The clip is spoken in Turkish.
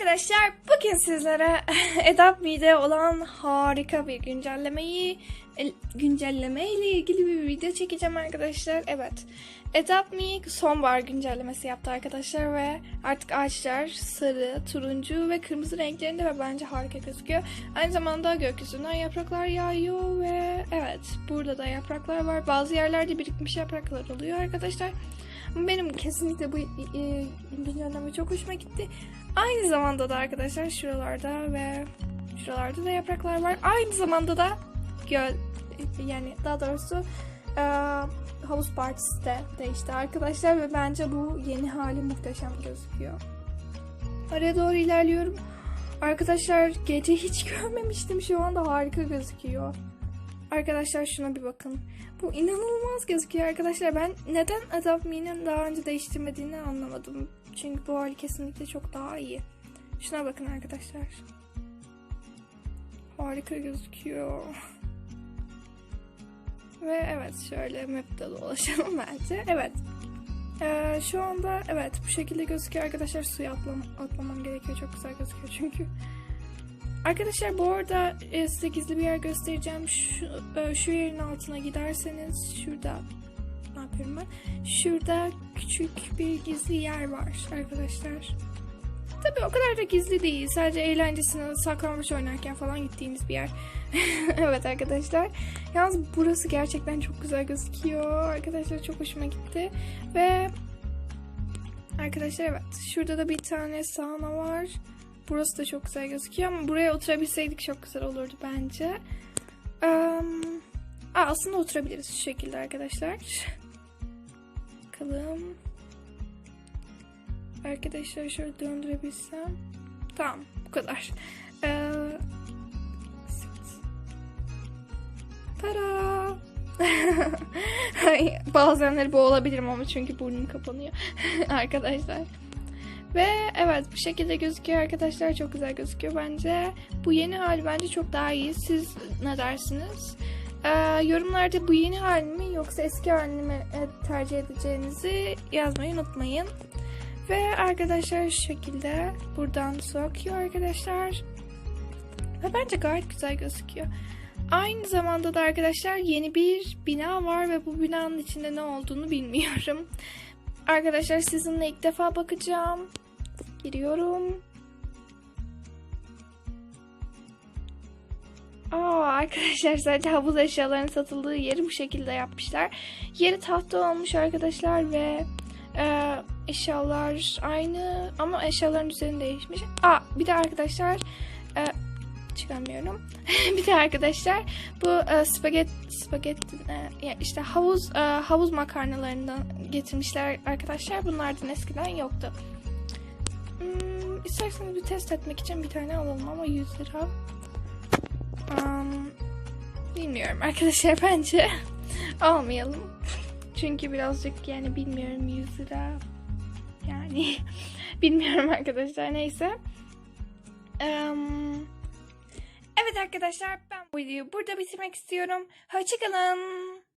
arkadaşlar bugün sizlere Adopt olan harika bir güncellemeyi el- güncelleme ile ilgili bir video çekeceğim arkadaşlar. Evet. Adopt Me sonbahar güncellemesi yaptı arkadaşlar ve artık ağaçlar sarı, turuncu ve kırmızı renklerinde ve bence harika gözüküyor. Aynı zamanda gökyüzünden yapraklar yağıyor ve evet burada da yapraklar var. Bazı yerlerde birikmiş yapraklar oluyor arkadaşlar. Benim kesinlikle bu e, güncelleme çok hoşuma gitti. Aynı zamanda da arkadaşlar şuralarda ve şuralarda da yapraklar var. Aynı zamanda da göl yani daha doğrusu e, havuz partisi de değişti arkadaşlar ve bence bu yeni hali muhteşem gözüküyor. Araya doğru ilerliyorum. Arkadaşlar gece hiç görmemiştim şu anda harika gözüküyor. Arkadaşlar şuna bir bakın. Bu inanılmaz gözüküyor arkadaşlar. Ben neden Adopt Me'nin daha önce değiştirmediğini anlamadım. Çünkü bu hali kesinlikle çok daha iyi. Şuna bakın arkadaşlar. Harika gözüküyor. Ve evet şöyle map'te dolaşalım bence. Evet. Ee, şu anda evet bu şekilde gözüküyor arkadaşlar. Suya atlam atlamam gerekiyor. Çok güzel gözüküyor çünkü. Arkadaşlar bu arada e, size gizli bir yer göstereceğim. Şu, e, şu yerin altına giderseniz şurada ne yapıyorum ben? Şurada küçük bir gizli yer var arkadaşlar. Tabii o kadar da gizli değil. Sadece eğlencesine saklanmış oynarken falan gittiğimiz bir yer. evet arkadaşlar. Yalnız burası gerçekten çok güzel gözüküyor. Arkadaşlar çok hoşuma gitti. Ve arkadaşlar evet. Şurada da bir tane sauna var. Burası da çok güzel gözüküyor ama buraya oturabilseydik çok güzel olurdu bence. Um, aslında oturabiliriz şu şekilde arkadaşlar. Bakalım. Arkadaşlar şöyle döndürebilsem. Tamam bu kadar. Ee, Tara. Bazenleri boğulabilirim ama çünkü burnum kapanıyor. arkadaşlar. Ve evet bu şekilde gözüküyor arkadaşlar. Çok güzel gözüküyor bence. Bu yeni hali bence çok daha iyi. Siz ne dersiniz? Ee, yorumlarda bu yeni halimi mi yoksa eski halini mi e, tercih edeceğinizi yazmayı unutmayın. Ve arkadaşlar şu şekilde buradan su akıyor arkadaşlar. Ve bence gayet güzel gözüküyor. Aynı zamanda da arkadaşlar yeni bir bina var ve bu binanın içinde ne olduğunu bilmiyorum. Arkadaşlar sizinle ilk defa bakacağım. Giriyorum. Aa, arkadaşlar sadece havuz eşyalarının satıldığı yeri bu şekilde yapmışlar. Yeri tahta olmuş arkadaşlar ve e, eşyalar aynı ama eşyaların üzerinde değişmiş. Aa, bir de arkadaşlar e, çıkamıyorum. bir de arkadaşlar bu e, spaget spaget e, işte havuz e, havuz makarnalarından getirmişler arkadaşlar. Bunlardan eskiden yoktu. Hmm, isterseniz bir test etmek için bir tane alalım ama 100 lira. Um, bilmiyorum arkadaşlar bence almayalım. Çünkü birazcık yani bilmiyorum 100 lira yani bilmiyorum arkadaşlar neyse. Um, evet arkadaşlar ben bu videoyu burada bitirmek istiyorum. Hoşçakalın.